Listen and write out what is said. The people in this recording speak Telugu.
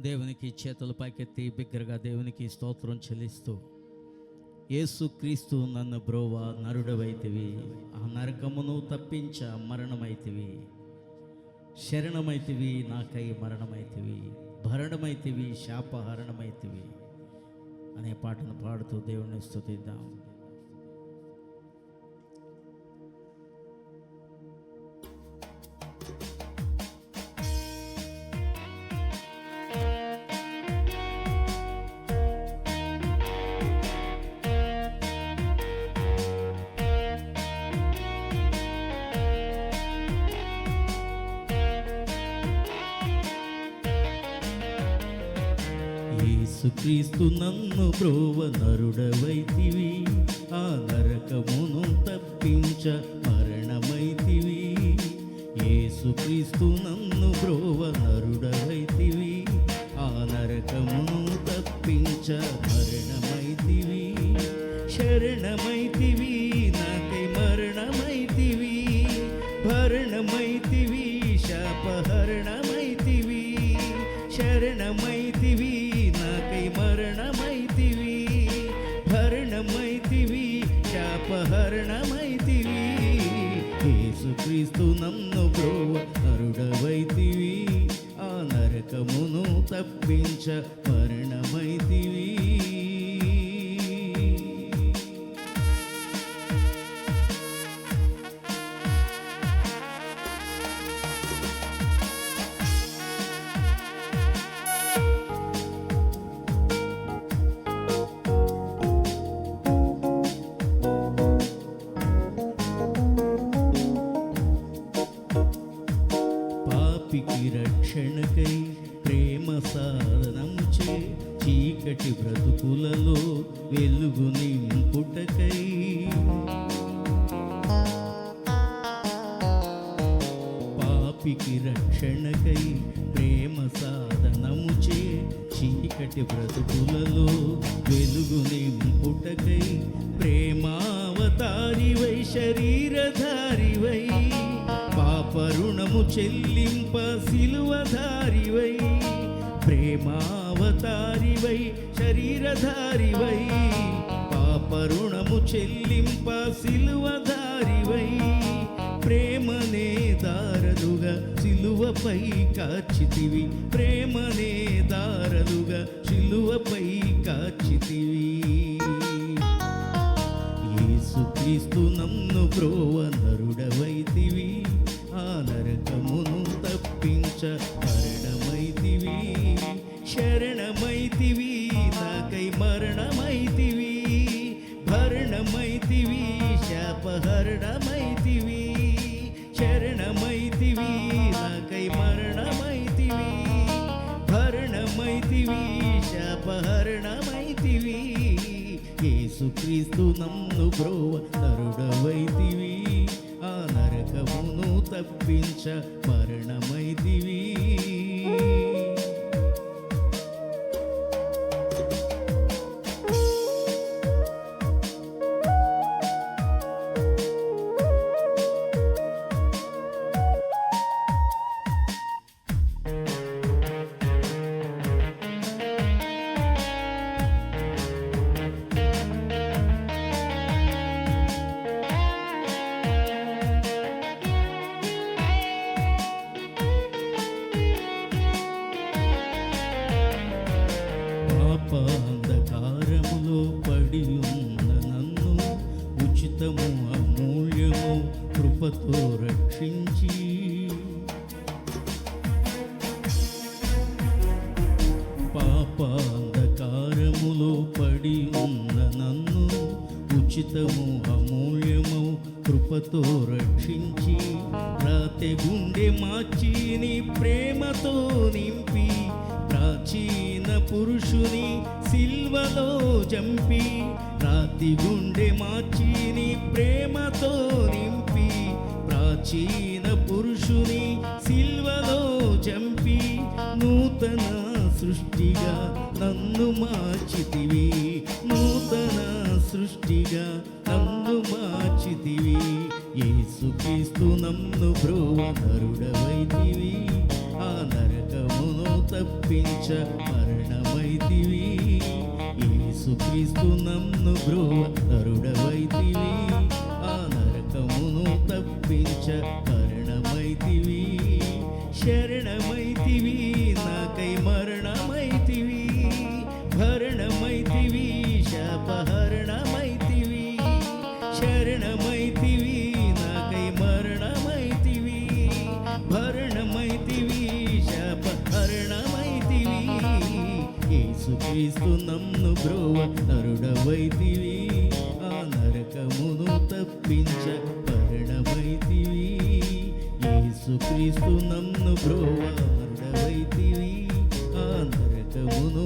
దేవునికి చేతులు పైకెత్తి బిగ్గరగా దేవునికి స్తోత్రం చెల్లిస్తూ యేసు క్రీస్తు నన్ను బ్రోవ నరుడవైతివి. ఆ నరకమును తప్పించ మరణమైతివి. శరణమైతివి నాకై మరణమైతివి. భరణమైతివి శాపహరణమైతివి. అనే పాటను పాడుతూ దేవుణ్ణి స్థుతిద్దాం యేసుక్రీస్తు నన్ను బ్రోవ నరుడవైతివి ఆ నరకమును తప్పించ మరణమైతివి. యేసుక్రీస్తు నన్ను బ్రోవ నరుడవైతివి ఆ నరకమును తప్పించ మరణమైతివి. శరణమైతివి. క్రీస్తు నన్ను బ్రోవ నరుడవైతివి ఆ నరకమును తప్పించ మరణమైతివి. చీకటి బ్రతుకులలో వెలుగు నింపుటకై. పాపికి రక్షణకై ప్రేమ సాధనముచే చీకటి బ్రతుకులలో వెలుగు నింపుటకై. ప్రేమావతారివై శరీరధారివై పాపరుణము చెల్లింప సిలువధారివై ప్రేమావతారివై శరీరధారివై పాపరుణము చెల్లింప సిలువధారివై ప్రేమనే దారలుగా సిలువపై కాచితివి ప్రేమనే దారలుగా సిలువపై కాచితివి. యేసుక్రీస్తు నన్ను ప్రోవ నరుడవైతివి ఆ నరకమును తప్పించ క్రీస్తు నన్ను బ్రోవ నరుడవైతివి. ఆ నరకమును తప్పించ మరణమైతివి. కృపతో రక్షించి. పాపాంధకారములో పడి ఉన్న నన్ను ఉచితము అమూల్యము కృపతో రక్షించి రాతె గుండె మార్చి నీ ప్రేమతో నింపి ప్రాచీన పురుషుని సిల్వలో జంపి ప్రతి గుండె మార్చి నీ ప్రేమతో నింపి ప్రాచీన పురుషుని సిల్వలో చంపి నూతన సృష్టిగా నన్ను మార్చితివి. నూతన సృష్టిగా నన్ను మార్చితివి. ఏసుక్రీస్తు నన్ను బ్రోవ నరుడవైతివి ఆ నరకమును తప్పించ యేసుక్రీస్తు నన్ను బ్రోవ నరుడవైతివి ఆ నరకమును తప్పించ మరణమైతివి శరణమైతివి నాకై మరణమైతివి భరణమైతివి శాపహరణమైతివి శరణమైతివి నాకై మరణమైతివి భరణమైతివి యేసుక్రీస్తు నమ్ను బ్రోవ నరుడవైతివి. ఆ నరకమును తప్పించ పరణమైతివి యేసుక్రీస్తు నమ్ను బ్రోవ నరుడవైతివి. ఆ నరకమును